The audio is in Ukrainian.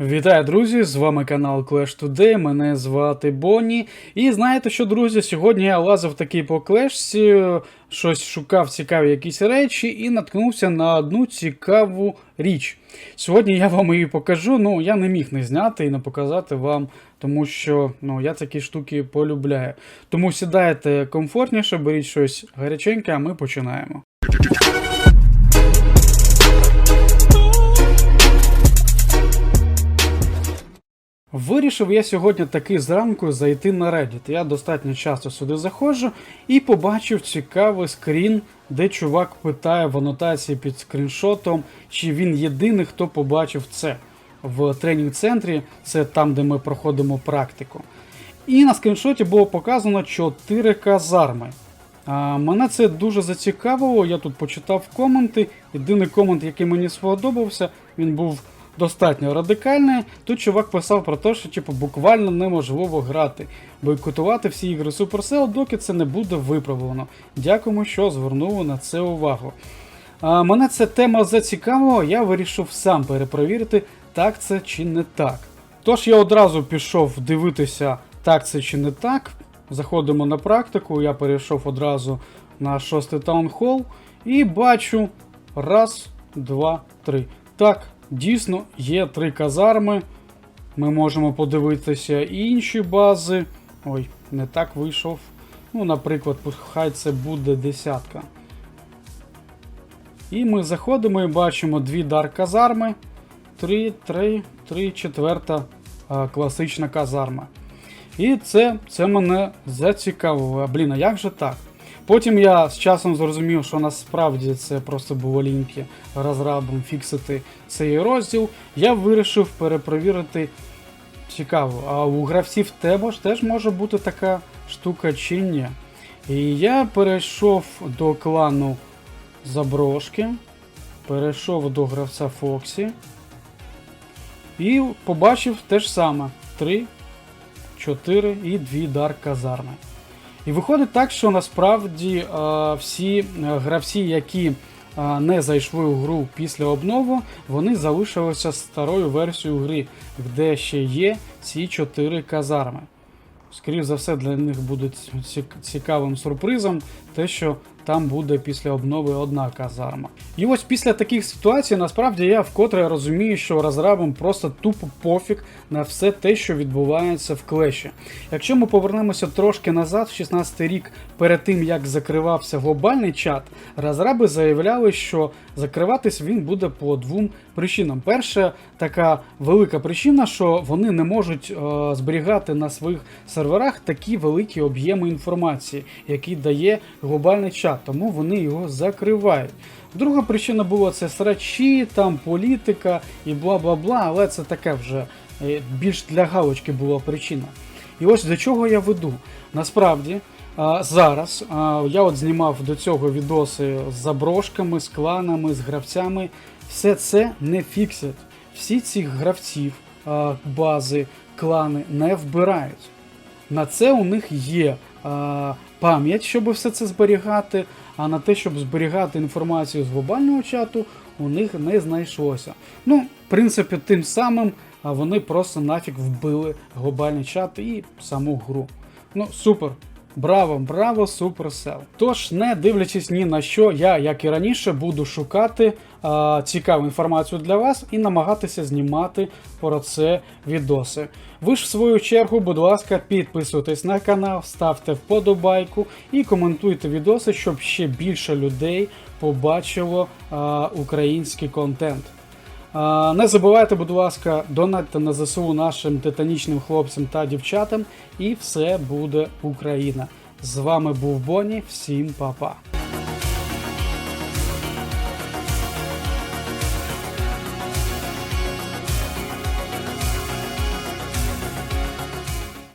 Вітаю, друзі! З вами канал Clash Today, мене звати Бонні. І знаєте що, друзі, сьогодні я лазив такий по клешці, щось шукав цікаві якісь речі і наткнувся на одну цікаву річ. Сьогодні я вам її покажу, ну я не міг не зняти і не показати вам, тому що ну, я такі штуки полюбляю. Тому сідайте комфортніше, беріть щось гаряченьке, а ми починаємо. Вирішив я сьогодні таки зранку зайти на Reddit. Я достатньо часто сюди заходжу і побачив цікавий скрін, де чувак питає в анотації під скріншотом, чи він єдиний, хто побачив це в тренінг-центрі, це там, де ми проходимо практику. І на скріншоті було показано 4 казарми. А, мене це дуже зацікавило. Я тут почитав коменти. Єдиний комент, який мені сподобався, він був достатньо радикальний. Тут чувак писав про те, що типу, буквально неможливо грати, бойкотувати всі ігри Supercell, доки це не буде виправлено. Дякуємо, що звернули на це увагу. А, мене ця тема зацікавила, я вирішив сам перепровірити, так це чи не так. Тож я одразу пішов дивитися, так це чи не так. Заходимо на практику, я перейшов одразу на шостий таунхол і бачу раз, два, три. Так, дійсно є три казарми. Ми можемо подивитися і інші бази. Ой, не так вийшов. Ну, наприклад, хай це буде десятка. І ми заходимо і бачимо дві дар казарми. Три, три, три, четверта а, класична казарма. І це, це мене зацікавило. Блін, а як же так? Потім я з часом зрозумів, що насправді це просто було ліньки розрабом фіксити цей розділ. Я вирішив перепровірити цікаво. А у гравців Тебо ж теж може бути така штука чи ні. І я перейшов до клану Заброшки, перейшов до гравця Фоксі і побачив те ж саме: 3, 4 і 2 дар казарми. І виходить так, що насправді е, всі е, гравці, які е, не зайшли у гру після обнову, вони залишилися старою версією гри, де ще є ці чотири казарми. Скоріше за все, для них буде цікавим сюрпризом те, що там буде після обнови одна казарма. І ось після таких ситуацій, насправді я вкотре розумію, що розрабам просто тупо пофіг на все те, що відбувається в клеші. Якщо ми повернемося трошки назад, в 16 рік, перед тим як закривався глобальний чат, розраби заявляли, що закриватись він буде по двом причинам. Перша така велика причина, що вони не можуть е, зберігати на своїх серверах такі великі об'єми інформації, які дає глобальний чат, тому вони його закривають. Друга причина була це срачі, там політика і бла бла бла, але це таке вже е, більш для галочки була причина. І ось до чого я веду. Насправді, зараз я от знімав до цього відоси з заброшками, з кланами, з гравцями. Все це не фіксять. Всі цих гравців, бази, клани не вбирають. На це у них є а, пам'ять, щоб все це зберігати, а на те, щоб зберігати інформацію з глобального чату, у них не знайшлося. Ну, в принципі, тим самим вони просто нафіг вбили глобальний чат і саму гру. Ну, супер. Браво, браво, Supercell. Тож, не дивлячись ні на що, я, як і раніше, буду шукати а, цікаву інформацію для вас і намагатися знімати про це відоси. Ви ж в свою чергу, будь ласка, підписуйтесь на канал, ставте вподобайку і коментуйте відоси, щоб ще більше людей побачило а, український контент. Не забувайте, будь ласка, донатьте на ЗСУ нашим титанічним хлопцям та дівчатам, і все буде Україна. З вами був Бонні, всім па-па.